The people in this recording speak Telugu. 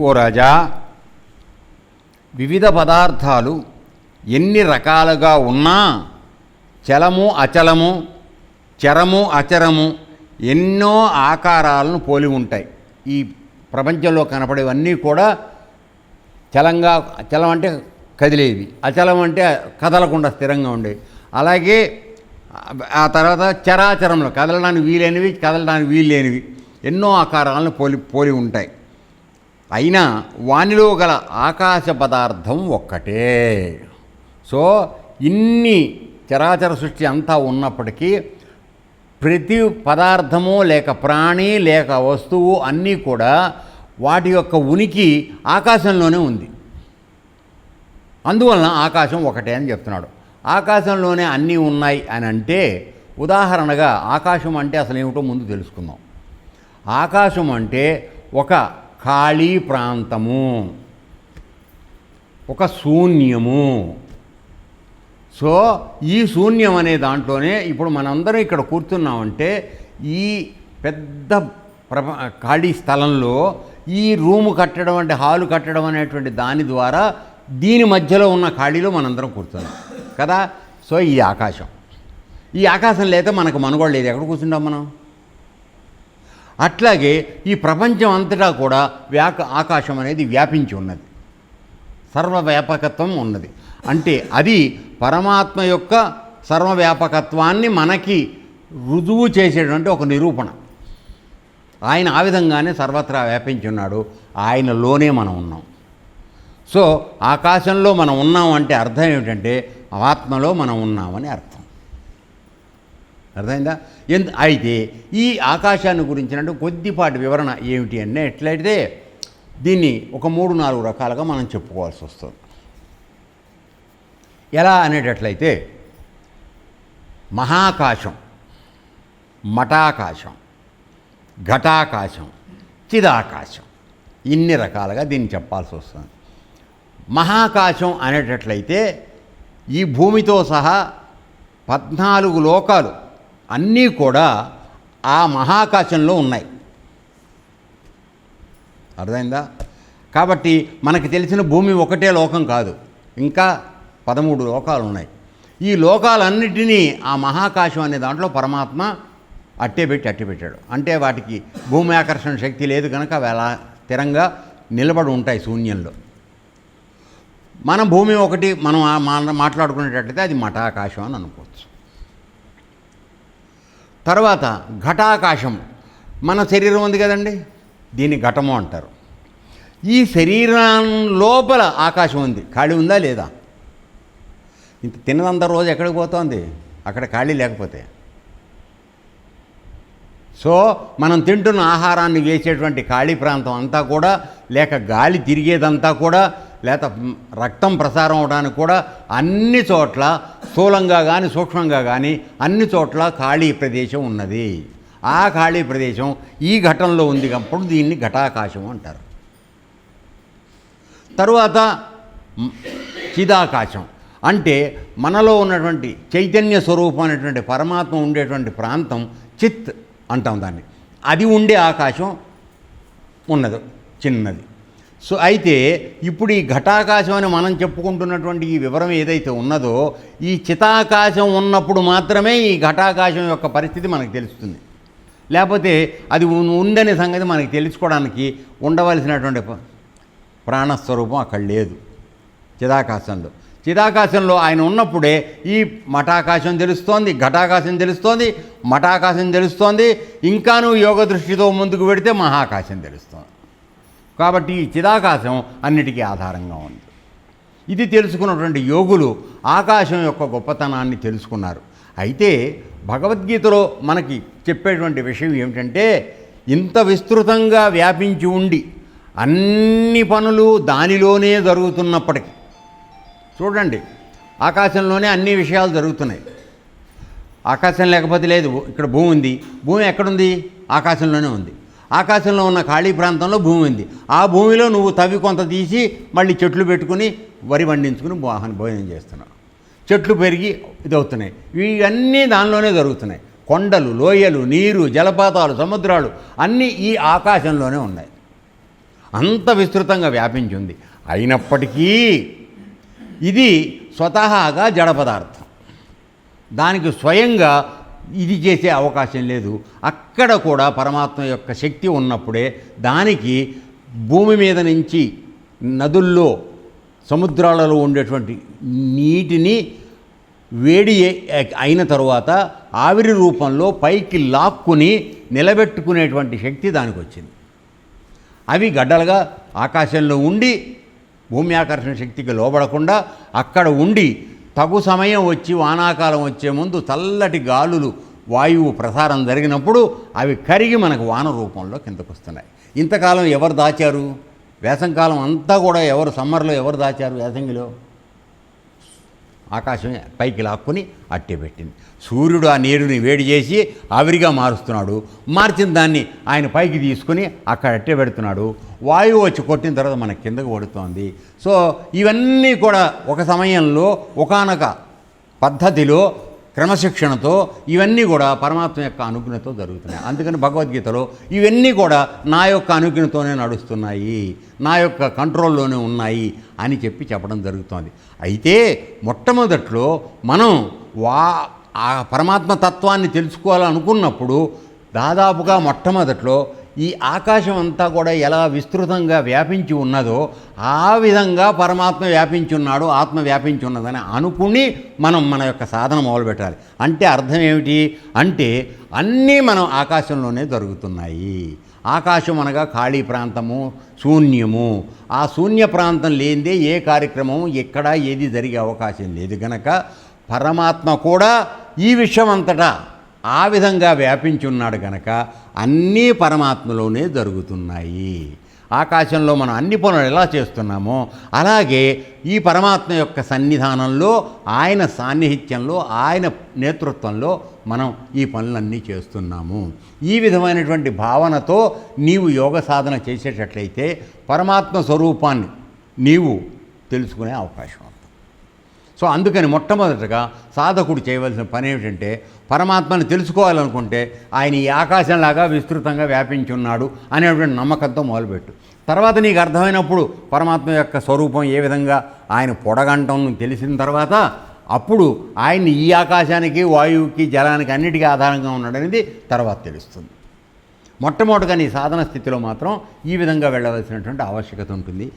ఓ రాజా వివిధ పదార్థాలు ఎన్ని రకాలుగా ఉన్నా చలము అచలము చరము అచరము ఎన్నో ఆకారాలను పోలి ఉంటాయి. ఈ ప్రపంచంలో కనపడేవన్నీ కూడా చలంగా చలం అంటే కదిలేవి. అచలం అంటే కదలకుండా స్థిరంగా ఉండేవి. అలాగే ఆ తర్వాత చరాచరంలో కదలడానికి వీలైనవి కదలడానికి వీలు లేనివి ఎన్నో ఆకారాలను పోలి పోలి ఉంటాయి. అయినా వానిలో గల ఆకాశ పదార్థం ఒక్కటే. సో ఇన్ని చరాచర సృష్టి అంతా ఉన్నప్పటికీ ప్రతి పదార్థము లేక ప్రాణి లేక వస్తువు అన్నీ కూడా వాటి యొక్క ఉనికి ఆకాశంలోనే ఉంది. అందువలన ఆకాశం ఒకటే అని చెప్తున్నాడు. ఆకాశంలోనే అన్నీ ఉన్నాయి అని అంటే ఉదాహరణగా ఆకాశం అంటే అసలు ఏమిటో ముందు తెలుసుకుందాం. ఆకాశం అంటే ఒక ఖాళీ ప్రాంతము ఒక శూన్యము. సో ఈ శూన్యం అనే దాంట్లోనే ఇప్పుడు మనందరం ఇక్కడ కూర్చున్నామంటే ఈ పెద్ద ప్రప ఖాళీ స్థలంలో ఈ రూము కట్టడం అంటే హాలు కట్టడం అనేటువంటి దాని ద్వారా దీని మధ్యలో ఉన్న ఖాళీలో మనందరం కూర్చున్నాం. కదా? సో ఈ ఆకాశం. ఈ ఆకాశం లేకపోతే మనకు మనుగోడు లేదు. ఎక్కడ కూర్చుంటాం మనం? అట్లాగే ఈ ప్రపంచం అంతటా కూడా వ్యాక ఆకాశం అనేది వ్యాపించి ఉన్నది. సర్వవ్యాపకత్వం ఉన్నది. అంటే అది పరమాత్మ యొక్క సర్వవ్యాపకత్వాన్ని మనకి రుజువు చేసేటువంటి ఒక నిరూపణ. ఆయన ఆ విధంగానే సర్వత్రా వ్యాపించి ఉన్నాడు. ఆయనలోనే మనం ఉన్నాం. సో ఆకాశంలో మనం ఉన్నాం అంటే అర్థం ఏమిటంటే ఆత్మలో మనం ఉన్నామని అర్థం. అర్థమైందా? ఎందు అయితే ఈ ఆకాశాన్ని గురించినట్టు కొద్దిపాటి వివరణ ఏమిటి అంటే ఎట్లయితే దీన్ని ఒక మూడు నాలుగు రకాలుగా మనం చెప్పుకోవాల్సి వస్తుంది. ఎలా అనేటట్లయితే మహాకాశం మఠాకాశం ఘటాకాశం చిదాకాశం ఇన్ని రకాలుగా దీన్ని చెప్పాల్సి వస్తుంది. మహాకాశం అనేటట్లయితే ఈ భూమితో సహా పద్నాలుగు లోకాలు అన్నీ కూడా ఆ మహాకాశంలో ఉన్నాయి. అర్థమైందా? కాబట్టి మనకి తెలిసిన భూమి ఒకటే లోకం కాదు. ఇంకా పదమూడు లోకాలు ఉన్నాయి. ఈ లోకాలన్నిటినీ ఆ మహాకాశం అనే దాంట్లో పరమాత్మ అట్టే పెట్టి అట్టే పెట్టాడు. అంటే వాటికి భూమి ఆకర్షణ శక్తి లేదు కనుక అవి అలా స్థిరంగా నిలబడి ఉంటాయి శూన్యంలో. మన భూమి ఒకటి మనం ఆ మాట్లాడుకునేటట్లయితే అది మఠాకాశం అని అనుకోవచ్చు. తర్వాత ఘటాకాశం. మన శరీరం ఉంది కదండి? దీన్ని ఘటము అంటారు. ఈ శరీరం లోపల ఆకాశం ఉంది. ఖాళీ ఉందా లేదా? ఇంత తిన్నదంత రోజు ఎక్కడికి పోతోంది? అక్కడ ఖాళీ లేకపోతే. సో మనం తింటున్న ఆహారాన్ని వేసేటువంటి ఖాళీ ప్రాంతం అంతా కూడా లేక గాలి తిరిగేదంతా కూడా లేత రక్తం ప్రసారం అవడానికి కూడా అన్ని చోట్ల స్థూలంగా కానీ సూక్ష్మంగా కానీ అన్ని చోట్ల ఖాళీ ప్రదేశం ఉన్నది. ఆ ఖాళీ ప్రదేశం ఈ ఘటంలో ఉంది అప్పుడు దీన్ని ఘటాకాశం అంటారు. తరువాత చిదాకాశం. అంటే మనలో ఉన్నటువంటి చైతన్య స్వరూపం అనేటువంటి పరమాత్మ ఉండేటువంటి ప్రాంతం చిత్ అంటాం దాన్ని. అది ఉండే ఆకాశం ఉన్నది చిన్నది. సో అయితే ఇప్పుడు ఈ ఘటాకాశం అని మనం చెప్పుకుంటున్నటువంటి ఈ వివరం ఏదైతే ఉన్నదో ఈ చితాకాశం ఉన్నప్పుడు మాత్రమే ఈ ఘటాకాశం యొక్క పరిస్థితి మనకు తెలుస్తుంది. లేకపోతే అది ఉందని ఉందనే సంగతి మనకి తెలుసుకోవడానికి ఉండవలసినటువంటి ప్రాణస్వరూపం అక్కడ లేదు చిదాకాశంలో చిదాకాశంలో ఆయన ఉన్నప్పుడే ఈ మఠాకాశం తెలుస్తోంది ఘటాకాశం తెలుస్తోంది మఠాకాశం తెలుస్తోంది ఇంకా నువ్వు యోగ దృష్టితో ముందుకు పెడితే మహాకాశం తెలుస్తోంది. కాబట్టి ఈ చిదాకాశం అన్నిటికీ ఆధారంగా ఉంది. ఇది తెలుసుకున్నటువంటి యోగులు ఆకాశం యొక్క గొప్పతనాన్ని తెలుసుకున్నారు. అయితే భగవద్గీతలో మనకి చెప్పేటువంటి విషయం ఏమిటంటే ఇంత విస్తృతంగా వ్యాపించి ఉండి అన్ని పనులు దానిలోనే జరుగుతున్నప్పటికీ. చూడండి ఆకాశంలోనే అన్ని విషయాలు జరుగుతున్నాయి. ఆకాశం లేకపోతే లేదు ఇక్కడ భూమి ఉంది. భూమి ఎక్కడుంది? ఆకాశంలోనే ఉంది. ఆకాశంలో ఉన్న ఖాళీ ప్రాంతంలో భూమి ఉంది. ఆ భూమిలో నువ్వు తవ్వి కొంత తీసి మళ్ళీ చెట్లు పెట్టుకుని వరి పండించుకుని వాహన భోజనం చేస్తున్నావు. చెట్లు పెరిగి ఇదవుతున్నాయి. ఇవన్నీ దానిలోనే జరుగుతున్నాయి. కొండలు లోయలు నీరు జలపాతాలు సముద్రాలు అన్నీ ఈ ఆకాశంలోనే ఉన్నాయి. అంత విస్తృతంగా వ్యాపించి ఉంది అయినప్పటికీ ఇది స్వతహాగా జడ పదార్థం. దానికి స్వయంగా ఇది చేసే అవకాశం లేదు. అక్కడ కూడా పరమాత్మ యొక్క శక్తి ఉన్నప్పుడే దానికి భూమి మీద నుంచి నదుల్లో సముద్రాలలో ఉండేటువంటి నీటిని వేడి అయిన తరువాత ఆవిరి రూపంలో పైకి లాక్కుని నిలబెట్టుకునేటువంటి శక్తి దానికి వచ్చింది అవి గడ్డలుగా ఆకాశంలో ఉండి భూమి ఆకర్షణ శక్తికి లోబడకుండా అక్కడ ఉండి తగు సమయం వచ్చి వానాకాలం వచ్చే ముందు చల్లటి గాలులు వాయువు ప్రసారం జరిగినప్పుడు అవి కరిగి మనకు వాన రూపంలో కిందకు వస్తున్నాయి. ఇంతకాలం ఎవరు దాచారు? వేసంకాలం అంతా కూడా ఎవరు సమ్మర్లో ఎవరు దాచారు వేసంగిలో? ఆకాశం పైకి లాక్కుని అట్టే పెట్టింది. సూర్యుడు ఆ నీరుని వేడి చేసి ఆవిరిగా మారుస్తున్నాడు. మార్చిన దాన్ని ఆయన పైకి తీసుకుని అక్కడ అట్టే పెడుతున్నాడు. వాయువు వచ్చి కొట్టిన తర్వాత మన కిందకు పడుతోంది. సో ఇవన్నీ కూడా ఒక సమయంలో ఒకానొక పద్ధతిలో క్రమశిక్షణతో ఇవన్నీ కూడా పరమాత్మ యొక్క అనుజ్ఞతో జరుగుతున్నాయి. అందుకని భగవద్గీతలో ఇవన్నీ కూడా నా యొక్క అనుజ్ఞతోనే నడుస్తున్నాయి నా యొక్క కంట్రోల్లోనే ఉన్నాయి అని చెప్పి చెప్పడం జరుగుతోంది. అయితే మొట్టమొదట్లో మనం వా ఆ పరమాత్మ తత్వాన్ని తెలుసుకోవాలనుకున్నప్పుడు దాదాపుగా మొట్టమొదట్లో ఈ ఆకాశం అంతా కూడా ఎలా విస్తృతంగా వ్యాపించి ఉన్నదో ఆ విధంగా పరమాత్మ వ్యాపించి ఉన్నాడు ఆత్మ వ్యాపించి ఉన్నదని అనుకుని మనం మన యొక్క సాధన మొదలుపెట్టాలి. అంటే అర్థం ఏమిటి? అంటే అన్నీ మనం ఆకాశంలోనే జరుగుతున్నాయి. ఆకాశం అనగా ఖాళీ ప్రాంతము శూన్యము. ఆ శూన్య ప్రాంతం లేనిదే ఏ కార్యక్రమం ఎక్కడా ఏది జరిగే అవకాశం లేదు గనక పరమాత్మ కూడా ఈ విషయం అంతటా ఆ విధంగా వ్యాపించి ఉన్నాడు గనక అన్నీ పరమాత్మలోనే జరుగుతున్నాయి. ఆకాశంలో మనం అన్ని పనులు ఎలా చేస్తున్నామో అలాగే ఈ పరమాత్మ యొక్క సన్నిధానంలో ఆయన సాన్నిహిత్యంలో ఆయన నేతృత్వంలో మనం ఈ పనులన్నీ చేస్తున్నాము. ఈ విధమైనటువంటి భావనతో నీవు యోగ సాధన చేసేటట్లయితే పరమాత్మ స్వరూపాన్ని నీవు తెలుసుకునే అవకాశం ఉంది. సో అందుకని మొట్టమొదటగా సాధకుడు చేయవలసిన పని ఏమిటంటే పరమాత్మను తెలుసుకోవాలనుకుంటే ఆయన ఈ ఆకాశంలాగా విస్తృతంగా వ్యాపించి ఉన్నాడు అనేటువంటి నమ్మకంతో మొదలుపెట్టు. తర్వాత నీకు అర్థమైనప్పుడు పరమాత్మ యొక్క స్వరూపం ఏ విధంగా ఆయన పొడగంటం తెలిసిన తర్వాత అప్పుడు ఆయన ఈ ఆకాశానికి వాయువుకి జలానికి అన్నిటికీ ఆధారంగా ఉన్నాడనేది తర్వాత తెలుస్తుంది. మొట్టమొదటిగా నీ సాధన స్థితిలో మాత్రం ఈ విధంగా వెళ్ళవలసినటువంటి ఆవశ్యకత ఉంటుంది.